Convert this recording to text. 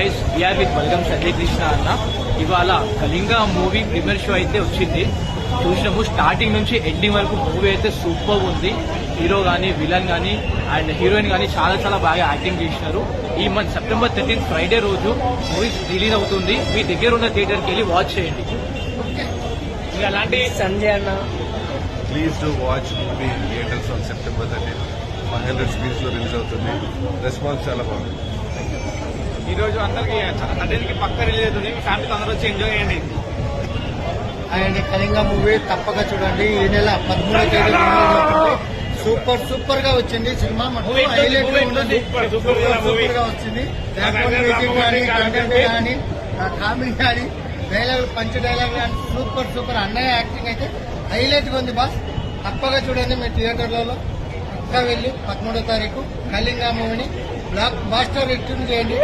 Guys we're with Balagam Sanjay Krishna అన్న. ఇవాళ Kalinga movie premiere show అయితే వచ్చింది. చూసినాము స్టార్టింగ్ నుంచి ఎండింగ్ వరకు మూవీ అయితే సూపర్ ఉంది. హీరో గానీ విలన్ గానీ అండ్ హీరోయిన్ గానీ చాలా చాలా బాగా యాక్టింగ్ చేసినారు. ఈ మంత్ సెప్టెంబర్ థర్టీన్ ఫ్రైడే రోజు మూవీ రిలీజ్ అవుతుంది. మీ దగ్గర ఉన్న థియేటర్కి వెళ్ళి వాచ్ చేయండి. అలాంటి సంజయ్ అన్న. Please do watch movie theatres on September thirteen five hundred స్క్రీన్స్లో release అవుతుంది. రెస్పాన్స్ చాలా బాగుంది. ఈ రోజు అందరికి థర్టీన్కి పక్క రిలీజ్ అవుతుంది. మీ ఫ్యామిలీతో అందరూ వచ్చి ఎంజాయ్ చేయండి. అండ్ కళింగ మూవీ తప్పక చూడండి. ఈ నెల పదమూడో తేదీ సూపర్ సూపర్గా వచ్చింది సినిమా. హైలైట్. సూపర్ సూపర్గా వచ్చింది. కానీ కామెడీ కానీ డైలాగ్ పంచ్ డైలాగ్ కానీ సూపర్ సూపర్ అన్నయ్య యాక్టింగ్ అయితే హైలైట్గా ఉంది బాస్. తప్పగా చూడండి మీ థియేటర్లలో. పక్కా వెళ్ళి పదమూడో తారీఖు కళింగ మూవీని బ్లాక్ బాస్టర్ రిటర్న్ చేయండి.